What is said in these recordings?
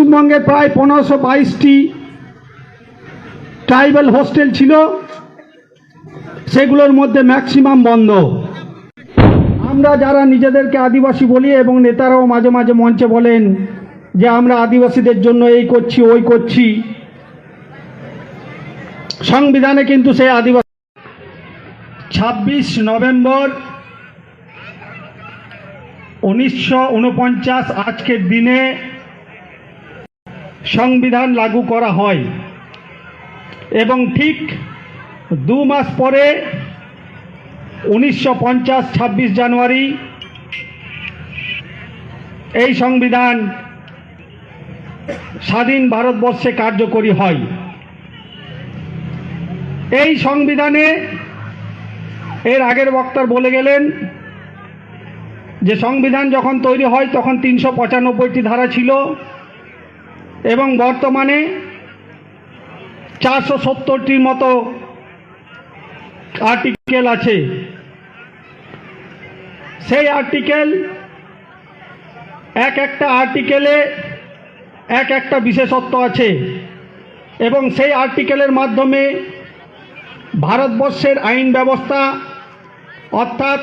পশ্চিমবঙ্গে প্রায় পনেরোশো বাইশটি ট্রাইবাল হোস্টেল ছিল, সেগুলোর মধ্যে ম্যাক্সিমাম বন্ধ। আমরা যারা নিজেদেরকে আদিবাসী বলি এবং নেতারাও মাঝে মাঝে মঞ্চে বলেন যে আমরা আদিবাসীদের জন্য এই করছি, ওই করছি, সংবিধানে কিন্তু সেই আদিবাসী ছাব্বিশ নভেম্বর উনিশশো উনপঞ্চাশ আজকের দিনে সংবিধান লাগু করা হয়। এবং ঠিক দু মাস পরে, উনিশশো পঞ্চাশ ছাব্বিশ জানুয়ারি, এই সংবিধান স্বাধীন ভারতবর্ষে কার্যকরী হয়। এই সংবিধানে এর আগের বক্তার বলে গেলেন যে, সংবিধান যখন তৈরি হয়, তখন তিনশো পঁচানব্বইটি ধারা ছিল। এবং বর্তমানে চারশো সত্তরটির মতো আর্টিকেল আছে। সেই আর্টিকেল এক একটা আর্টিকেলে এক একটা বিশেষত্ব আছে এবং সেই আর্টিকেলের মাধ্যমে ভারতবর্ষের আইন ব্যবস্থা অর্থাৎ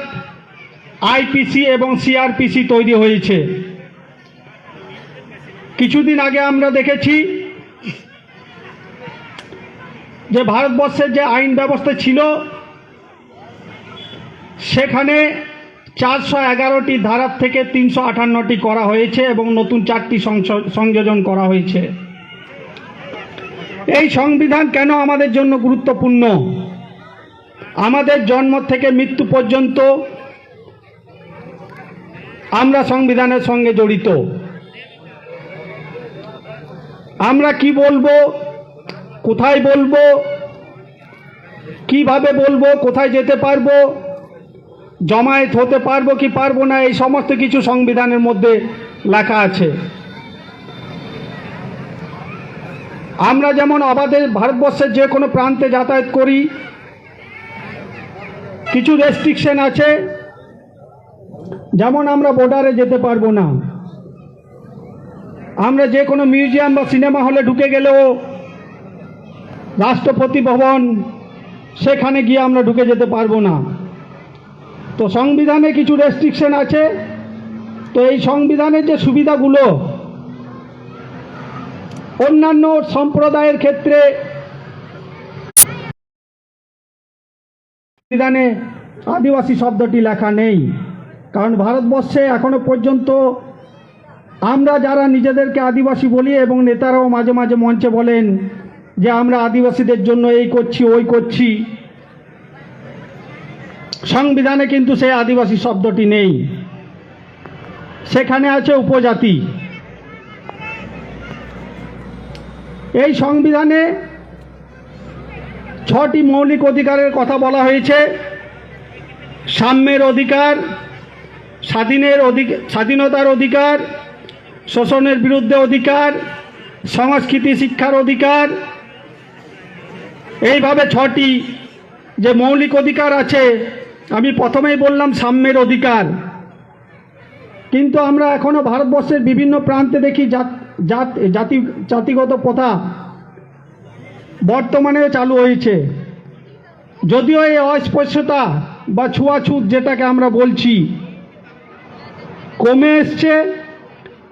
আইপিসি এবং সিআরপিসি তৈরি হয়েছে। কিছুদিন আগে আমরা দেখেছি যে ভারতবর্ষের যে আইন ব্যবস্থা ছিল, সেখানে চারশো এগারোটি ধারার থেকে তিনশো আটান্নটি করা হয়েছে এবং নতুন চারটি সংযোজন করা হয়েছে। এই সংবিধান কেন আমাদের জন্য গুরুত্বপূর্ণ? আমাদের জন্ম থেকে মৃত্যু পর্যন্ত আমরা সংবিধানের সঙ্গে জড়িত। আমরা কি বলব? কোথায় বলব? কীভাবে বলব? কোথায় যেতে পারব? জমায়েত হতে পারব কি পারব না? এই সমস্ত কিছু সংবিধানের মধ্যে লেখা আছে। আমরা যেমন আমাদের ভারতবর্ষের যে কোনো প্রান্তে যাতায়াত করি, কিছু রেস্ট্রিকশন আছে, যেমন আমরা বর্ডারে যেতে পারব না। আমরা যে কোনো মিউজিয়াম বা সিনেমা হলে ঢুকে গেলেও রাষ্ট্রপতি ভবন, সেখানে গিয়ে আমরা ঢুকে যেতে পারব না। তো সংবিধানে কিছু রেস্ট্রিকশন আছে। তো এই সংবিধানের যে সুবিধাগুলো, অন্যান্য সম্প্রদায়ের ক্ষেত্রে সংবিধানে আদিবাসী শব্দটি লেখা নেই। কারণ ভারতবর্ষে এখনও পর্যন্ত আমরা যারা নিজেদেরকে আদিবাসী বলি এবং নেতারাও মাঝে মাঝে মঞ্চে বলেন যে আমরা আদিবাসীদের জন্য এই করছি, ওই করছি। সংবিধানে কিন্তু সেই আদিবাসী শব্দটি নেই। সেখানে আছে উপজাতি। এই সংবিধানে ছটি মৌলিক অধিকারের কথা বলা হয়েছে। সাম্যের অধিকার, স্বাধীনের অধিক স্বাধীনতার অধিকার শোষণের বিরুদ্ধে অধিকার, সংস্কৃতি শিক্ষার অধিকার। এইভাবে ছটি যে মৌলিক অধিকার আছে, আমি প্রথমেই বললাম সাম্যের অধিকার। কিন্তু আমরা এখনও ভারতবর্ষের বিভিন্ন প্রান্তে দেখি জাত জাত, জাতি, জাতিগত প্রথা বর্তমানে চালু হয়েছে। যদিও এই অস্পৃশ্যতা বা ছুয়াছুত যেটাকে আমরা বলছি, কমে এসছে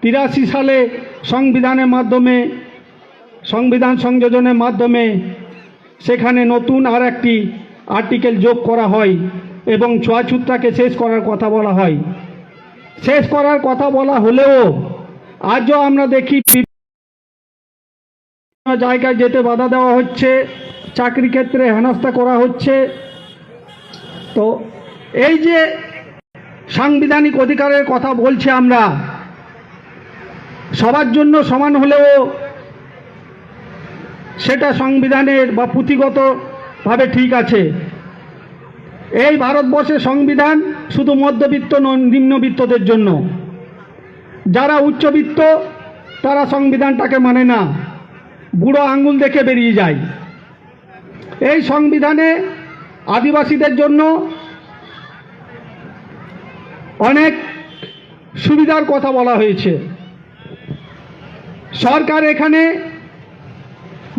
তিরাশি সালে সংবিধানের মাধ্যমে, সংবিধান সংযোজনের মাধ্যমে সেখানে নতুন আর একটি আর্টিকেল যোগ করা হয় এবং ছোঁয়াছুতটাকে শেষ করার কথা বলা হয়। শেষ করার কথা বলা হলেও আজও আমরা দেখি জায়গায় যেতে বাধা দেওয়া হচ্ছে, চাকরি ক্ষেত্রে হেনস্থা করা হচ্ছে। তো এই যে সাংবিধানিক অধিকারের কথা বলছি আমরা সবার জন্য সমান হলেও সেটা সংবিধানের বা পুঁথিগতভাবে ঠিক আছে। এই ভারতবর্ষের সংবিধান শুধু মধ্যবিত্ত নিম্নবিত্তদের জন্য। যারা উচ্চবিত্ত, তারা সংবিধানটাকে মানে না। বুড়ো আঙ্গুল দেখে বেরিয়ে যায়। এই সংবিধানে আদিবাসীদের জন্য অনেক সুবিধার কথা বলা হয়েছে। সরকার এখানে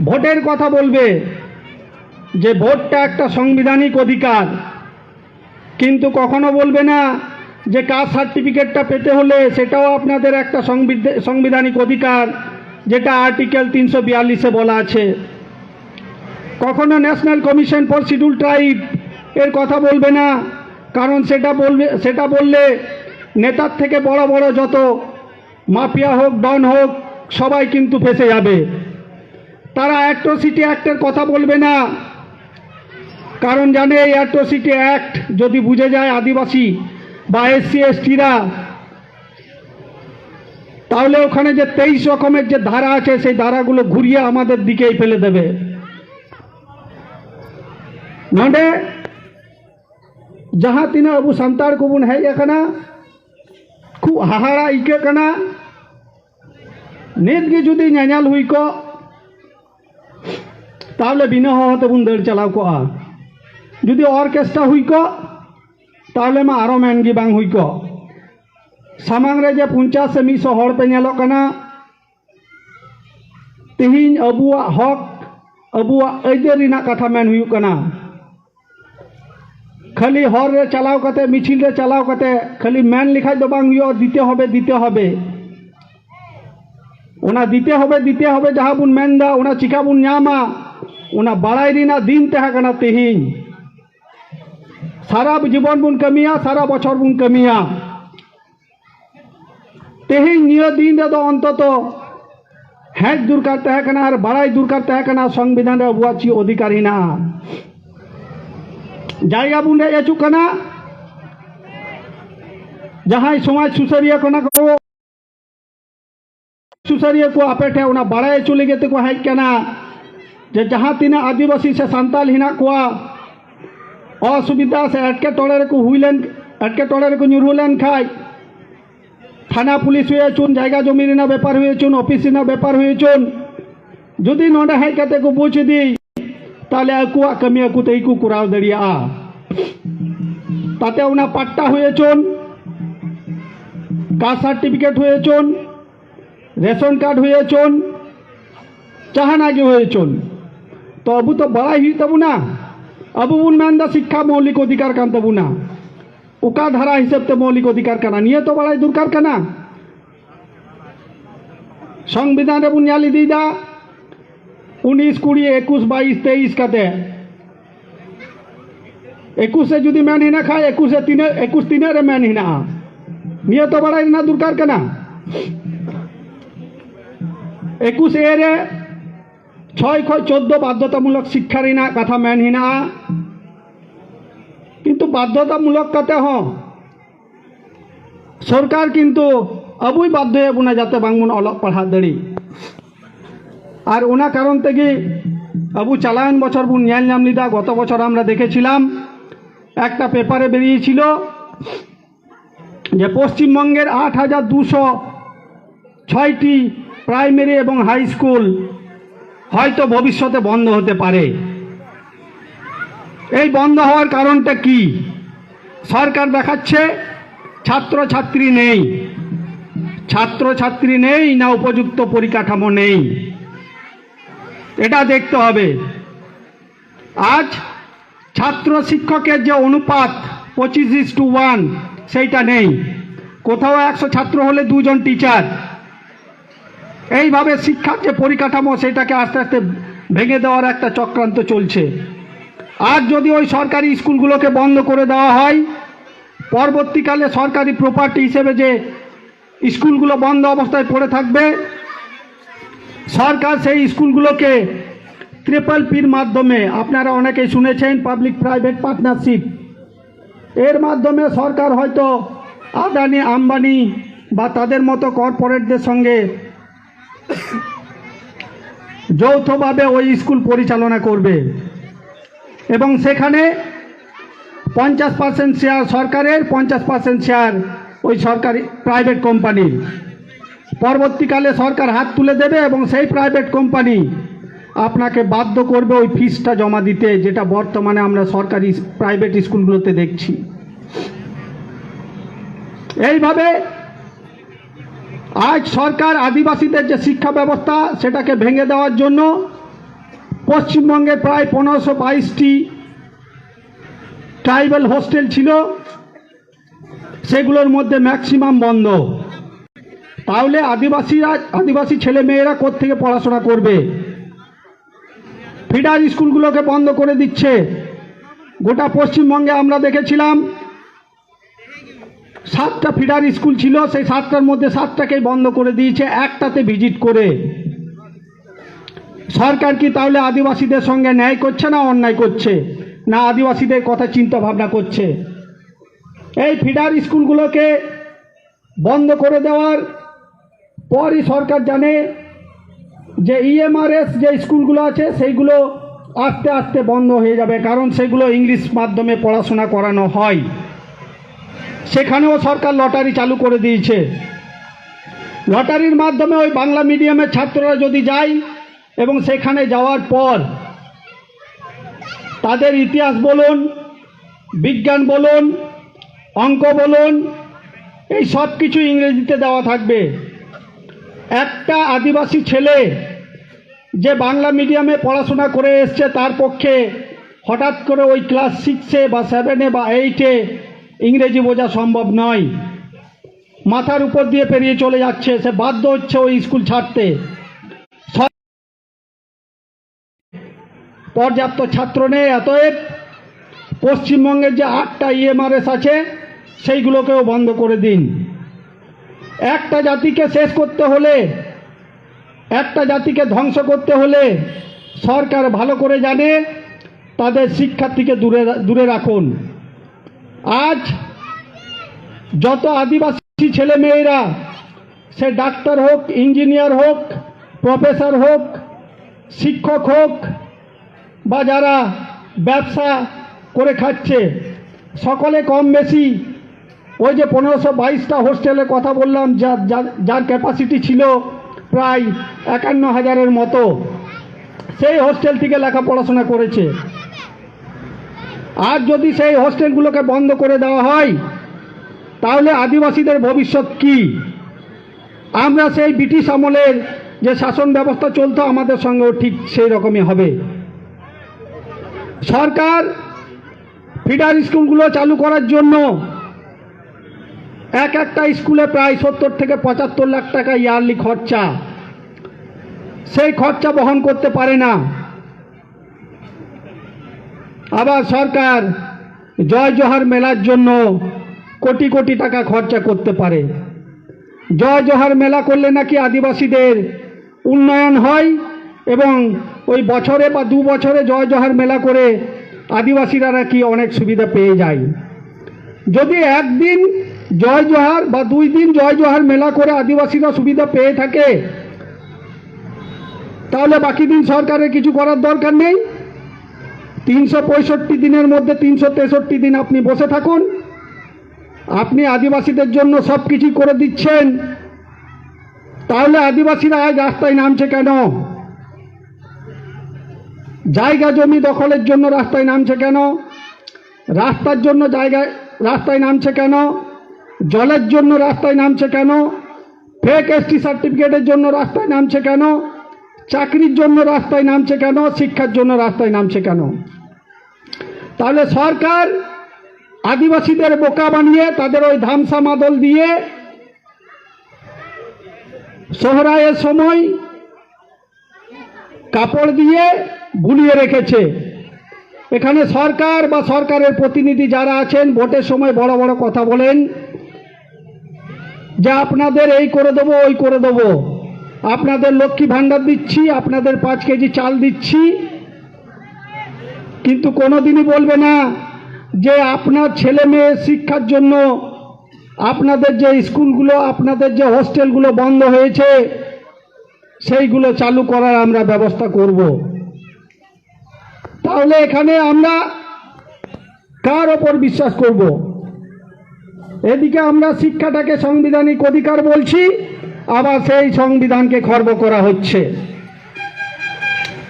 ভোটের কথা বলবে যে ভোটটা একটা সাংবিধানিক অধিকার, কিন্তু কখনো বলবে না যে কাস্ট সার্টিফিকেটটা পেতে হলে সেটাও আপনাদের একটা সংবিধ- সাংবিধানিক অধিকার, যেটা আর্টিকেল তিনশো বিয়াল্লিশে বলা আছে। কখনো national commission for schedule tribe এর কথা বলবে না, কারণ সেটা বলবে, সেটা বললে নেতার থেকে বড় বড় যত মাফিয়া হোক, ডন হোক সবাই কিন্তু ফেসে যাবে তারা অ্যাট্রোসিটি অ্যাক্টের কথা বলবে না কারণ জানে এই অ্যাট্রোসিটি অ্যাক্ট যদি বুঝে যায় আদিবাসী বা এসসি এসটিরা তাহলে ওখানে যে তেইশ রকমের যে ধারা আছে সেই ধারাগুলো ঘুরিয়ে আমাদের দিকেই ফেলে দেবে नोडे जहाँ तीन अब सानताड़ को बन हेज कना खूब हाहाड़ा इके कना नेतगी जुदी नैल हुई को ताले बिना हो तब तो दर चला को जुदी ऑर्केस्ट्रा हुई को ताले में आरो मैनगी बांग हुई को। सामांग रे जे पुंचा से मी सोहर पे नेलो कना तिहिन अबुआ हक, अबुआ अजर रिना कथा मैन हुई कना खाली हर चलाव करते मिचिल चलाव करते खाली मैन लिखा दो बांग हुई और द्वितीय हो द्वितीय ওনা দিতে হবে দিতে হবে, যাহাবুন মেন্দা, ওনা চিকাবুন ᱧᱟᱢᱟ ওনা বাড়াই রিনা দিন তেহা কানা তেহিন। সারা জীবন বুন কামিয়া, সারা বছর বুন কামিয়া। তেহিন নিয়া দিন রে দো অন্তত হ্যাঁ দরকার তেহা কানা আর বাড়াই দরকার তেহা কানা সংবিধান রে আবুয়া চি অধিকার হিনা জায়গা বুন রে এচুক কানা ᱡᱟᱦᱟᱸᱭ ᱥᱚᱢᱟᱡᱽ ᱥᱩᱥᱟᱹᱨᱤᱭᱟᱹ ᱠᱟᱱᱟ ᱠᱚ સુસરીયકો અપેઠે ઉના બળાય ચુલીગે તેકો હૈ કેના જે જહાં તીના આદિવાસી સે સંતાલ હિના કોઆ અસુવિધા સે અટકે ટોળે રેકો હુઈલેન અટકે ટોળે રેકો નિરુલેન ખાય থানা পুলিশ হয়েছুন জায়গা জমির না ব্যাপার হয়েছুন অফিস না ব্যাপার হয়েছুন যদি নোডে হাই কাতে কো বুঝ দি তাহলে আকুয়া কামি আকু তেই কু কুরাও দড়িয়া তাতে ওনা পাট্টা হয়েছুন কাস্ট সার্টিফিকেট হয়েছুন રેશન કાર્ડ હોય চাহান আগে হয়েছেন তবু তো বড়াই হয়ে তাবু না, আবু উন্নয়নদা শিক্ষা মৌলিক অধিকার কান তাবু না। ওকা ধারা হিসেবে মৌলিক অধিকার কানা, নিয়ে তো বড়াই দরকার কানা। সংবিধানে বুনিয়ালি দিদা উনিশ কুড়ি, একুশ, বাইশ, তেইশ কাতে। একুশে যদি মেন হিনা খায়, একুশে তিনে, একুশ তিনের মেন হিনা। নিয়ে তো বাড়াই না দরকার কানা। একুশ এর ছয় ছয় চোদ্দ বাধ্যতামূলক শিক্ষা হিনা কথা মেন হিনা। কিন্তু বাধ্যতামূলক কাতে হ। সরকার কিন্তু আবুই বাধ্য হয়ে বোনা যাতে বাংবন অলপ পড়া দাঁড়ি আর ওনা কারণ থেকে আবু চালায়ন বছর বুন ন্যায় নাম লিদা গত বছর আমরা দেখেছিলাম। একটা পেপারে বেরিয়েছিল যে পশ্চিমবঙ্গের আট হাজার দুশো ছয়টি প্রাইমারি এবং হাই স্কুল হয়তো ভবিষ্যতে বন্ধ হতে পারে। এই বন্ধ হওয়ার কারণটা কি? সরকার দেখাচ্ছে ছাত্র ছাত্রী নেই। ছাত্র ছাত্রী নেই না উপযুক্ত পরিকাঠামো নেই। এটা দেখতে হবে। আজ ছাত্র শিক্ষকের যে অনুপাত পঁচিশ ইস টু ওয়ান সেইটা নেই। কোথাও একশো ছাত্র হলে দুজন টিচার এইভাবে শিক্ষার যে পরিকাঠামো, সেটাকে আস্তে আস্তে ভেঙে দেওয়ার একটা চক্রান্ত চলছে। আর যদি ওই সরকারি স্কুলগুলোকে বন্ধ করে দেওয়া হয়, পরবর্তীকালে সরকারি প্রপার্টি হিসেবে যে স্কুলগুলো বন্ধ অবস্থায় পড়ে থাকবে, সরকার সেই স্কুলগুলোকে ট্রিপল পির মাধ্যমে, আপনারা অনেকেই শুনেছেন পাবলিক প্রাইভেট পার্টনারশিপ এর মাধ্যমে সরকার হয়তো আদানি, আম্বানি বা তাদের মতো কর্পোরেটদের সঙ্গে যৌথভাবে ওই স্কুল পরিচালনা করবে। এবং সেখানে পঞ্চাশ পার্সেন্ট শেয়ার সরকারের, পঞ্চাশ পার্সেন্ট শেয়ার ওই সরকারি প্রাইভেট কোম্পানির পরবর্তীকালে সরকার হাত তুলে দেবে এবং সেই প্রাইভেট কোম্পানি আপনাকে বাধ্য করবে ওই ফিসটা জমা দিতে, যেটা বর্তমানে আমরা সরকারি প্রাইভেট স্কুলগুলোতে দেখছি। এইভাবে আজ সরকার আদিবাসীদের যে শিক্ষা ব্যবস্থা, সেটাকে ভেঙে দেওয়ার জন্য পশ্চিমবঙ্গে প্রায় পনেরোশো বাইশটি ট্রাইবাল হোস্টেল ছিল। সেগুলোর মধ্যে ম্যাক্সিমাম বন্ধ। তাহলে আদিবাসীরা, আদিবাসী ছেলে মেয়েরা কোত্থেকে পড়াশোনা করবে? ফিডার স্কুলগুলোকে বন্ধ করে দিচ্ছে। গোটা পশ্চিমবঙ্গে আমরা দেখেছিলাম সাতটা ফিডার স্কুল ছিল, সেই সাতটার মধ্যে সাতটাকেই বন্ধ করে দিয়েছে, একটাতে ভিজিট করে। সরকার কি তাহলে আদিবাসীদের সঙ্গে ন্যায় করছে না অন্যায় করছে? না আদিবাসীদের কথা চিন্তা ভাবনা করছে? এই ফিডার স্কুলগুলোকে বন্ধ করে দেওয়ার পরই সরকার জানে যে ইএমআরএস যে স্কুলগুলো আছে, সেইগুলো আস্তে আস্তে বন্ধ হয়ে যাবে, কারণ সেগুলো ইংলিশ মাধ্যমে পড়াশোনা করানো হয়। সেখানেও সরকার লটারি চালু করে দিয়েছে। লটারির মাধ্যমে ওই বাংলা মিডিয়ামের ছাত্ররা যদি যায় এবং সেখানে যাওয়ার পর তাদের ইতিহাস বলুন, বিজ্ঞান বলুন, অঙ্ক বলুন, এই সব কিছু ইংরেজিতে দেওয়া থাকবে। একটা আদিবাসী ছেলে যে বাংলা মিডিয়ামে পড়াশোনা করে এসছে, তার পক্ষে হঠাৎ করে ওই ক্লাস সিক্সে বা সেভেনে বা এইটে ইংরেজি বোঝা সম্ভব নয়। মাথার উপর দিয়ে পেরিয়ে চলে যাচ্ছে, সে বাধ্য হচ্ছে ওই স্কুল ছাড়তে। পর্যাপ্ত ছাত্র নেই, অতএব পশ্চিমবঙ্গের যে আটটা ইএমআরএস আছে, সেইগুলোকেও বন্ধ করে দিন। একটা জাতিকে শেষ করতে হলে, একটা জাতিকে ধ্বংস করতে হলে সরকার ভালো করে জানে, তাদের শিক্ষার্থীকে দূরে দূরে রাখুন। আজ যত আদিবাসী ছেলে মেয়েরা, সে ডাক্তার হোক, ইঞ্জিনিয়ার হোক, প্রফেসর হোক, শিক্ষক হোক, বা যারা ব্যবসা করে খাচ্ছে, সকলে কম বেশি ওই যে পনেরোশো বাইশটা হোস্টেলের কথা বললাম যা যার- যার ক্যাপাসিটি ছিল প্রায় একান্ন হাজারের মতো, সেই হোস্টেল থেকে লেখা পড়াশোনা করেছে। আর যদি সেই হোস্টেলগুলোকে বন্ধ করে দেওয়া হয়, তাহলে আদিবাসীদের ভবিষ্যৎ কি? আমরা সেই ব্রিটিশ আমলের যে শাসন ব্যবস্থা চলতো, আমাদের সঙ্গেও ঠিক সেই রকমই হবে। সরকার ফিডার স্কুলগুলো চালু করার জন্য এক একটা স্কুলে প্রায় সত্তর থেকে পঁচাত্তর লাখ টাকা ইয়ারলি খরচা। সেই খরচা বহন করতে পারে না। আবার সরকার জয় জহার মেলার জন্য কোটি কোটি টাকা খরচা করতে পারে। জয় জোহার মেলা করলে নাকি আদিবাসীদের উন্নয়ন হয় এবং ওই বছরে বা দু বছরে জয় জহার মেলা করে আদিবাসীরা নাকি অনেক সুবিধা পেয়ে যায়। যদি একদিন জয় জোহার বা দুই দিন জয় জহার মেলা করে আদিবাসীরা সুবিধা পেয়ে থাকে, তাহলে বাকি দিন সরকারের কিছু করার দরকার নেই। তিনশো পঁয়ষট্টি দিনের মধ্যে তিনশো তেষট্টি দিন আপনি বসে থাকুন। আপনি আদিবাসীদের জন্য সব কিছু করে দিচ্ছেন। তাহলে আদিবাসীরা আজ রাস্তায় নামছে কেন? জায়গা জমি দখলের জন্য রাস্তায় নামছে কেন? রাস্তার জন্য জায়গায় রাস্তায় নামছে কেন? জলের জন্য রাস্তায় নামছে কেন? ফেক এসটি সার্টিফিকেটের জন্য রাস্তায় নামছে কেন? চাকরির জন্য রাস্তায় নামছে কেন? শিক্ষার জন্য রাস্তায় নামছে কেন? তাহলে সরকার আদিবাসীদের বোকা বানিয়ে তাদের ওই ধামসা মাদল দিয়ে সোহরায়ের সময় কাপড় দিয়ে বুলিয়ে রেখেছে। এখানে সরকার বা সরকারের প্রতিনিধি যারা আছেন, ভোটের সময় বড় বড় কথা বলেন, যে আপনাদের এই করে দেবো, ওই করে দেবো। আপনাদের লক্ষ্মী ভাণ্ডার দিচ্ছি, আপনাদের পাঁচ কেজি চাল দিচ্ছি কিন্তু কোনোদিনই বলবে না যে আপনার ছেলে মেয়ে শিক্ষার জন্য আপনাদের যে স্কুলগুলো, আপনাদের যে হোস্টেলগুলো বন্ধ হয়েছে, সেইগুলো চালু করার আমরা ব্যবস্থা করব। তাহলে এখানে আমরা কার ওপর বিশ্বাস করব? এদিকে আমরা শিক্ষাটাকে সাংবিধানিক অধিকার বলছি, আবার সেই সংবিধানকে খর্ব করা হচ্ছে।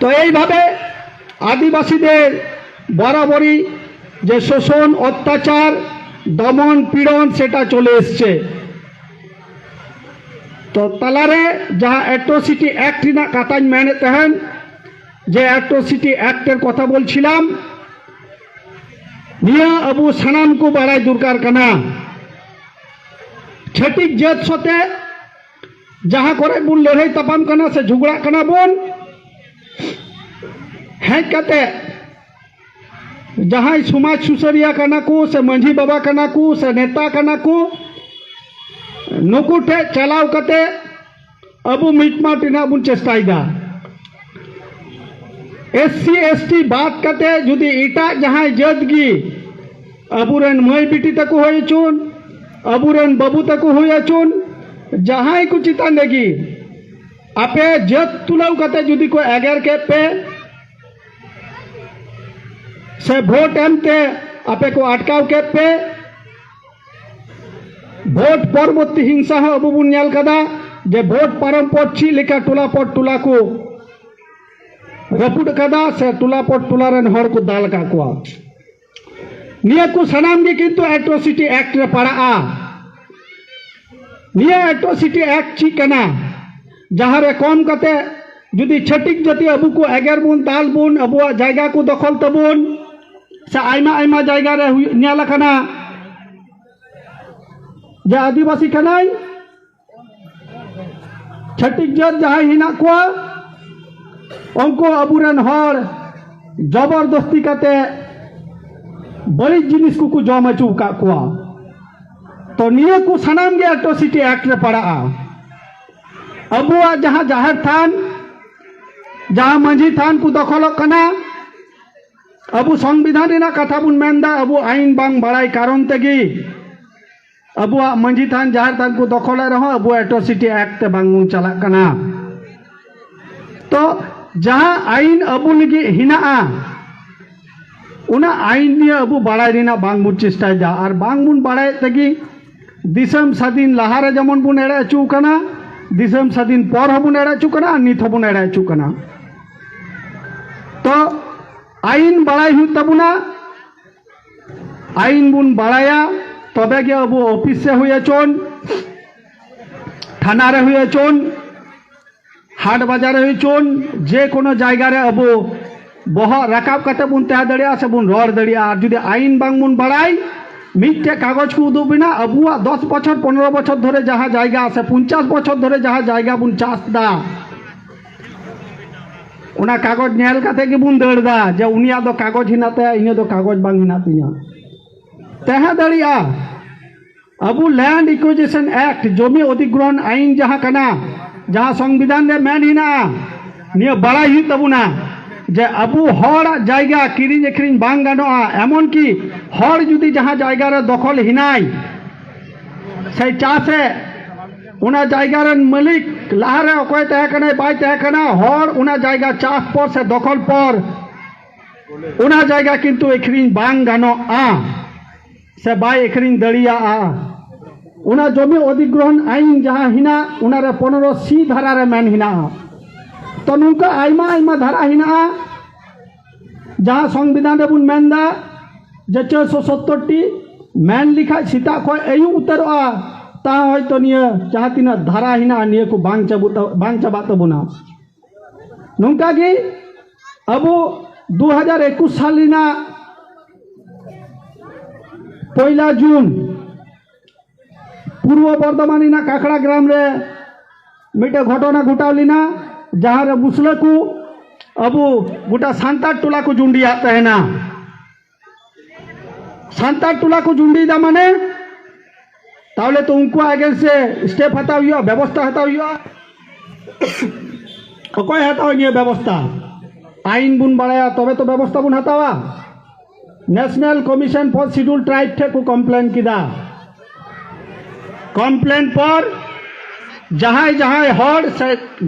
তো এইভাবে আদিবাসীদের বরাবরই যে শোষণ, অত্যাচার, দমন, পীড়ন, সেটা চলে এসছে। তো তালারে যাহা অ্যাট্রোসিটি অ্যাক্ট না কাতাজ মেনে তেহেন, যে অ্যাট্রোসিটি অ্যাক্টের কথা বলছিলাম নিয়া আবু সানামকু বাড়াই দুর্কার কানা। ছেটিক জেদ সতে যাহা করে বোন লড়াই তাপাম কানা, সে ঝুগড়া কানা বোন हेकते जहाँ समाज सुसरिया करना को से मंझी बाबा करना को से नेता करना को नुकू ठे चलाव कते अब मिटमाटना बन चेस्टा एस सी एस टी बात कते जुदी इटा जहाँ जदगी अबुरन मई बिटी तक हो चुन अबुरन बाबू तक हो चुन, जहाँ को चितान देगी आपे जद तुलाव कते जुदी को एगर के पे से भोट एम के, आपे को अटकाव के पे। भोट परवर्ती हिंसा अब बनका जे भोट पारम पट चीका टोला पट टोला को रपूट का से टोला पट टोलारेन को दाल का को निया को सनाम भी किंतु एट्रोसिटी एक्ट रे पड़ा निया एट्रोसिटी एक्ट चीकना जहाँ रे कम कते, जुदी छटिक जति अब को एगर बुन, दाल बुन अब जगह को दखल तबुन तो जगारे नल जे आदिवासी कनाई छटिक जत उनको अब ज़बरदस्ती बड़ी जिनिस को जम अचुका तो निये को सनाम गे एट्रोसिटी एक्ट रे पड़ा अब जहाँ ज़ाहिर थान, जहाँ मंझी थान को दखल ᱟᱵᱚ ᱥᱚᱝᱵᱤᱫᱷᱟᱱ ᱨᱮᱱᱟᱜ ᱠᱟᱛᱷᱟ ᱵᱚᱱ ᱢᱮᱱᱫᱟ ᱟᱵᱚ ᱟᱹᱭᱤᱱ ᱵᱟᱝ ᱵᱟᱲᱟᱭ ᱠᱟᱨᱚᱱ ᱛᱮᱜᱮ ᱟᱵᱚᱣᱟᱜ ᱢᱟᱺᱡᱷᱤ ᱛᱷᱟᱱ ᱡᱟᱦᱮᱨ ᱛᱷᱟᱱ ᱠᱚ ᱫᱚᱠᱷᱚᱞᱮᱫ ᱨᱮᱦᱚᱸ ᱟᱵᱚ ᱮᱴᱨᱚᱥᱤᱴᱤ ᱮᱠᱴ ᱛᱮ ᱵᱟᱝ ᱵᱚᱱ ᱪᱟᱞᱟᱜ ᱠᱟᱱᱟ ᱛᱚ ᱡᱟᱦᱟᱸ ᱟᱹᱭᱤᱱ ᱟᱵᱚ ᱞᱟᱹᱜᱤᱫ ᱦᱮᱱᱟᱜᱼᱟ ᱚᱱᱟ ᱟᱹᱭᱤᱱ ᱱᱤᱭᱮ ᱟᱵᱚ ᱵᱟᱲᱟᱭ ᱨᱮᱱᱟᱜ ᱵᱟᱝ ᱵᱚᱱ ᱪᱮᱥᱴᱟᱭᱮᱫᱟ ᱟᱨ ᱵᱟᱝ ᱵᱚᱱ ᱵᱟᱲᱟᱭᱮᱫ ᱛᱮᱜᱮ ᱫᱤᱥᱚᱢ ᱥᱟᱫᱤᱱ ᱞᱟᱦᱟᱨᱮ ᱡᱮᱢᱚᱱ ᱵᱚᱱ ᱮᱲᱮ ᱦᱚᱪᱚ ᱠᱟᱱᱟ ᱫᱤᱥᱚᱢ ᱥᱟᱫᱤᱱ ᱯᱚᱨ ᱦᱚᱸᱵᱚᱱ ᱮᱲᱮ ᱦᱚᱪᱚ ᱠᱟᱱᱟ ᱟᱨ ᱱᱤᱛ ᱦᱚᱸᱵᱚᱱ ᱮᱲᱮ ᱦᱚᱪᱚ ᱠᱟᱱᱟ ᱛᱚ আইন বাড়াই ᱦᱩᱭᱩᱜ ᱛᱟᱵᱚᱱᱟ ᱟᱭᱤᱱ ᱵᱚᱱ ᱵᱟᱲᱟᱭᱟ ᱛᱚᱵᱮ ᱜᱮ ᱟᱵᱚ ᱚᱯᱷᱤᱥ ᱨᱮ ᱦᱩᱭ ᱦᱚᱪᱚᱱ ᱛᱷᱟᱱᱟ হাট বাজারে হইছন যে কোনো জায়গারে আবু বহ রাকাব কাতে বুন তেহা দাঁড়িয়া সে বুন রড় দাঁড়িয়া। আর যদি আইন বাং বুন বাড়াই মিটে কাগজ কু উদুবি না আবুয়া দশ বছর, পনেরো বছর ধরে যাহা জায়গা আছে, পঞ্চাশ বছর ধরে যাহা জায়গা বুন চাষ দা। ᱚᱱᱟ ᱠᱟᱜᱚᱡᱽ ᱧᱮᱞ ᱠᱟᱛᱮ ᱜᱮᱵᱚᱱ ᱫᱟᱹᱲᱫᱟ ᱡᱮ ᱩᱱᱤᱭᱟᱜ ᱫᱚ ᱠᱟᱜᱚᱡᱽ ᱦᱮᱱᱟᱜ ᱛᱟᱭᱟ ᱤᱧᱟᱹᱜ ᱫᱚ ᱠᱟᱜᱚᱡᱽ ᱵᱟᱝ ᱦᱮᱱᱟᱜ ᱛᱤᱧᱟ ᱛᱟᱦᱮᱸ ᱫᱟᱲᱮᱭᱟᱜᱼᱟ ᱟᱵᱚ ᱞᱮᱱᱰ ᱤᱠᱩᱭᱡᱮᱥᱚᱱ ᱮᱠᱴ ᱡᱚᱢᱤ ᱚধিগ্রহণ আইন ᱡᱟᱦᱟᱸ ᱠᱟᱱᱟ ᱡᱟᱦᱟᱸ সংবিধান ᱨᱮ ᱢᱮᱱ ᱦᱮᱱᱟᱜᱼᱟ ᱱᱤᱭᱟᱹ ᱵᱟᱲᱟᱭ ᱦᱩᱭᱩᱜ ᱛᱟᱵᱚᱱᱟ যে আবু হর জায়গা কিরিং এখরিং বাং গানোয়া এমনকি হর যদি যাহা জায়গার দখল হিনাই সেই চাষে ওনা জায়গার মালিক লাহারে অকয় তেহাখানে বাই তেহাখানা হর, উনা জায়গা চাষ পর, সে দখল পর। উনা জায়গা কিন্তু এখরিন বাং গানো আ। সে বাই এখরিন দড়িয়া আ। উনা জমি অধিগ্রহণ আইন যাহা হিনা, উনারে পনেরো সি ধারারে মেন হিনা। তো নুকা আইমা আইমা ধারা হিনা যাহা সংবিধান রেবুন মেনদা যে ছয়শো সত্তরটি মেন লিখা সীতা খয় এই উত্তর আ। তা হয়তো ᱱᱤᱭᱟᱹ ᱡᱟᱦᱟᱸ ᱛᱤᱱᱟᱹᱜ ᱫᱷᱟᱨᱟ ᱦᱮᱱᱟᱜᱼᱟ ᱱᱤᱭᱟᱹ ᱠᱚ ᱵᱟᱝ ᱪᱟᱵᱟᱜ ᱵᱟᱝ ᱪᱟᱵᱟᱜ ᱛᱟᱵᱚᱱᱟ ᱱᱚᱝᱠᱟ ᱜᱮ ᱟᱵᱚ 2021 সাল ᱨᱮᱱᱟᱜ পয়লা জুন পূর্ব বর্ধমান ᱨᱮᱱᱟᱜ কাকড়া গ্রাম ᱨᱮ ᱢᱤᱫᱴᱮᱱ ঘটনা ঘটাᱣ ᱞᱮᱱᱟ ᱡᱟᱦᱟᱸ ᱨᱮ ᱢᱩᱥᱞᱟᱹ ᱠᱚ ᱟᱵᱚ ᱜᱚᱴᱟ ᱥᱟᱱᱛᱟᱲ ᱴᱚᱞᱟ ᱠᱚ ᱡᱩᱸᱰᱤᱭᱟᱜ ᱛᱟᱦᱮᱱᱟ ᱥᱟᱱᱛᱟᱲ ᱴᱚᱞᱟ ᱠᱚ ᱡᱩᱸᱰᱤᱭᱮᱫᱟ ᱢᱟᱱᱮ তাহলে તો ઉંકો આગળ સે સ્ટેપ હટાવ્યો વ્યવસ્થા હટાવ્યો તો કોઈ હટાવની વ્યવસ્થા আইন বুন বাড়ায়া, তবে তো ব্যবস্থা বুন হাতাওয়া। National commission for schedule tribe ঠেকু complain কিদা কমপ্লেন পর যাহাই যাহাই হর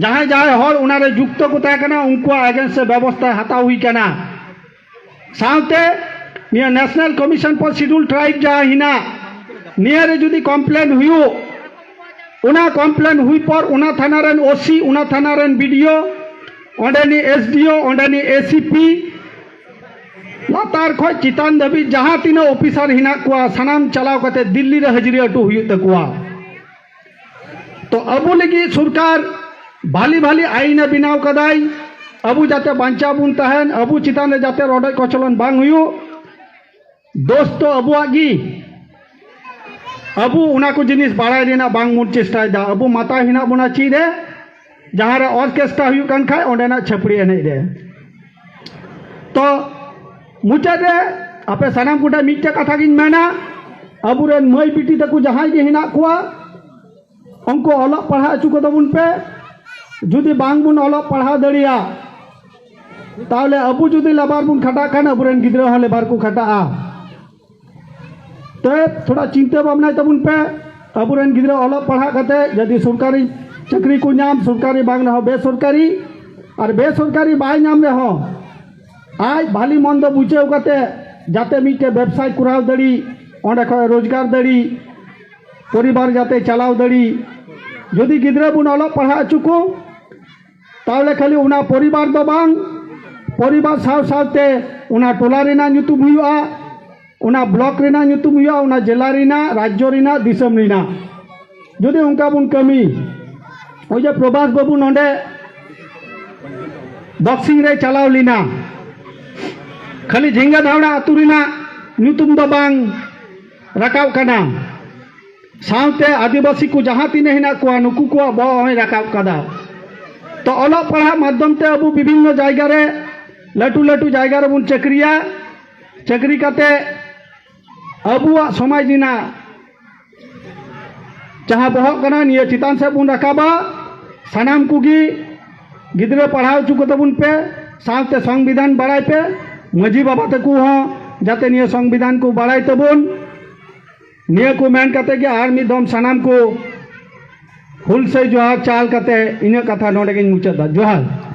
যাহাই যাহাই হর, উনারে যুক্ত কোথায় কেনা? উনকু এগেন্সে ব্যবস্থা হাতা হুই কেনা। সাথে নিয়ে national commission for schedule tribe যাহা হিনা નિયરે જુદી કોમ્પ્લેન હુયો ઉના કોમ્પ્લેન હુઈ પર ઉના થાનારેન ઓસી ઉના થાનારેન બીડીઓ ઓંડેની એસડીઓ ઓંડેની એસીપી ᱞᱟᱛᱟᱨ ᱠᱷᱚᱡ ᱪᱮᱛᱟᱱ ᱫᱷᱟᱹᱵᱤᱡ ᱡᱟᱦᱟᱸ ᱛᱤᱱᱟᱹᱜ ᱚᱯᱷᱤᱥᱟᱨ ᱦᱮᱱᱟᱜ ᱠᱚᱣᱟ ᱥᱟᱱᱟᱢ ᱪᱟᱞᱟᱣ ᱠᱟᱛᱮ ᱫᱤᱞᱞᱤ ᱨᱮ ᱦᱟᱹᱡᱨᱤ ᱟᱹᱴᱩ ᱦᱩᱭᱩᱜ ᱛᱟᱠᱚᱣᱟ ᱛᱚ ᱟᱵᱚ ᱞᱟᱹᱜᱤᱫ ᱥᱚᱨᱠᱟᱨ ᱵᱷᱟᱞᱤ ᱵᱷᱟᱞᱤ ᱟᱭᱤᱱᱮ ᱵᱮᱱᱟᱣ ᱠᱟᱫᱟᱭ ᱟᱵᱚ ᱡᱟᱛᱮ ᱵᱟᱧᱪᱟᱣ ᱵᱚᱱ ᱛᱟᱦᱮᱱ ᱟᱵᱚ ᱪᱮᱛᱟᱱ ᱨᱮ ᱡᱟᱛᱮ ᱨᱚᱰᱚᱡ ᱠᱚᱪᱞᱚᱱ ᱵᱟᱝ ᱦᱩᱭᱩᱜ ᱫᱳᱥ ᱛᱚ ᱟᱵᱚᱣᱟᱜ ᱜᱮ ᱟᱵᱚ ᱚᱱᱟ ᱠᱚ ᱡᱤᱱᱤᱥ ᱵᱟᱲᱟᱭ ᱨᱮᱱᱟᱜ ᱵᱟᱝ ᱵᱚᱱ ᱪᱮᱥᱴᱟᱭᱮᱫᱟ ᱟᱵᱚ ᱢᱟᱛᱟ ᱦᱮᱱᱟᱜ ᱵᱚᱱᱟ ᱪᱮᱫ ᱨᱮ ᱡᱟᱦᱟᱸ ᱨᱮ ᱚᱨᱠᱮᱥᱴᱨᱟ ᱦᱩᱭᱩᱜ ᱠᱟᱱ ᱠᱷᱟᱡ ᱚᱸᱰᱮᱱᱟᱜ ᱪᱷᱟᱹᱯᱲᱤ ᱮᱱᱮᱡ ᱨᱮ ᱛᱚ ᱢᱩᱪᱟᱹᱫ ᱨᱮ ᱟᱯᱮ ᱥᱟᱱᱟᱢ ᱠᱚᱴᱷᱮᱱ ᱢᱤᱫᱴᱮᱡ ᱠᱟᱛᱷᱟ ᱜᱤᱧ ᱢᱮᱱᱟ ᱟᱵᱚᱨᱮᱱ ᱢᱟᱹᱭ ᱵᱤᱴᱤ ᱛᱟᱠᱚ ᱡᱟᱦᱟᱸᱭ ᱜᱮ ᱦᱮᱱᱟᱜ ᱠᱚᱣᱟ ᱩᱱᱠᱩ ᱚᱞᱚᱜ ᱯᱟᱲᱦᱟᱣ ᱦᱚᱪᱚ ᱠᱚᱛᱟᱵᱚᱱ ᱯᱮ ᱡᱩᱫᱤ ᱵᱟᱝᱵᱚᱱ ᱚᱞᱚᱜ ᱯᱟᱲᱦᱟᱣ ᱫᱟᱲᱮᱭᱟᱜ তাহলে ᱟᱵᱚ যদি লেবার বন খাটাᱜ খান আবরেন গিদ্রা হলে বার কো খাটাগা थोड़ा चिंता बामना तब उन पे। अब गल पढ़ाते जदि सरकारी चाकरी को नाम सरकारी बेसरकारी, और बेसरकारी बैनाम आज भाली दो बुझे जाते मिट्टे व्यवसाय, कुराव दड़ी अंडे रोज़गार दड़ी, परिवार जाते चलाव दड़ी। जदि गुन अल पढ़ा चुको तो खाली परिवार परिवार साथ साथ टोला ᱚᱱᱟ ᱵᱞᱚᱠ ᱨᱮᱱᱟᱜ ᱧᱩᱛᱩᱢ ᱦᱩᱭᱩᱜᱼᱟ ᱚᱱᱟ ᱡᱮᱞᱟ ᱨᱮᱱᱟᱜ ᱨᱟᱡᱽᱡᱚ ᱨᱮᱱᱟᱜ ᱫᱤᱥᱚᱢ ᱨᱮᱱᱟᱜ ᱡᱩᱫᱤ ᱚᱱᱠᱟ ᱵᱚᱱ ᱠᱟᱹᱢᱤ ᱱᱚᱜᱼᱚᱭ ᱡᱮ ᱯᱨᱚᱵᱷᱟᱥ ᱵᱟᱹᱵᱩ ᱱᱚᱰᱮ বক্সিং রে চালাও লিনা খালি ঝিঙ্গা ধাওড়া আতু রিনা ᱧᱩᱛᱩᱢ ᱫᱚ ᱵᱟᱝ ᱨᱟᱠᱟᱵ ᱠᱟᱱᱟ ᱥᱟᱶᱛᱮ ᱟᱹᱫᱤᱵᱟᱹᱥᱤ ᱠᱚ ᱡᱟᱦᱟᱸ ᱛᱤᱱᱟᱹᱜ ᱦᱮᱱᱟᱜ ᱠᱚᱣᱟ ᱱᱩᱠᱩ ᱠᱚᱣᱟᱜ ᱵᱚ ᱦᱚᱸᱭ ᱨᱟᱠᱟᱵ ᱠᱟᱫᱟ ᱛᱚ ᱚᱞᱚᱜ ᱯᱟᱲᱦᱟᱜ ᱢᱟᱫᱽᱫᱷᱚᱢ ᱛᱮ ᱟᱵᱚ ᱵᱤᱵᱷᱤᱱᱱᱚ ᱡᱟᱭᱜᱟ ᱨᱮ ᱞᱟᱹᱴᱩ ᱞᱟᱹᱴᱩ ᱡᱟᱭᱜᱟ ᱨᱮᱵᱚᱱ ᱪᱟᱹᱠᱨᱤᱭᱟ ᱪᱟᱹᱠᱨᱤ ᱠᱟᱛᱮ कते अबुआ समाज दिना जहाँ बहक कना निये चितान से बुन राकाबा सानाम कुगी गिद्रे पढ़ाओ चुको तबुन पे सावते संविधान बड़ाई पे मजी बाबा तकु हो जाते निये संविधान को बड़ाई तबुन निया को मेन कते कि आर मी दम सनाम को हुल से जोहार चाल कते इन कथा नोडे मुचाद जोहार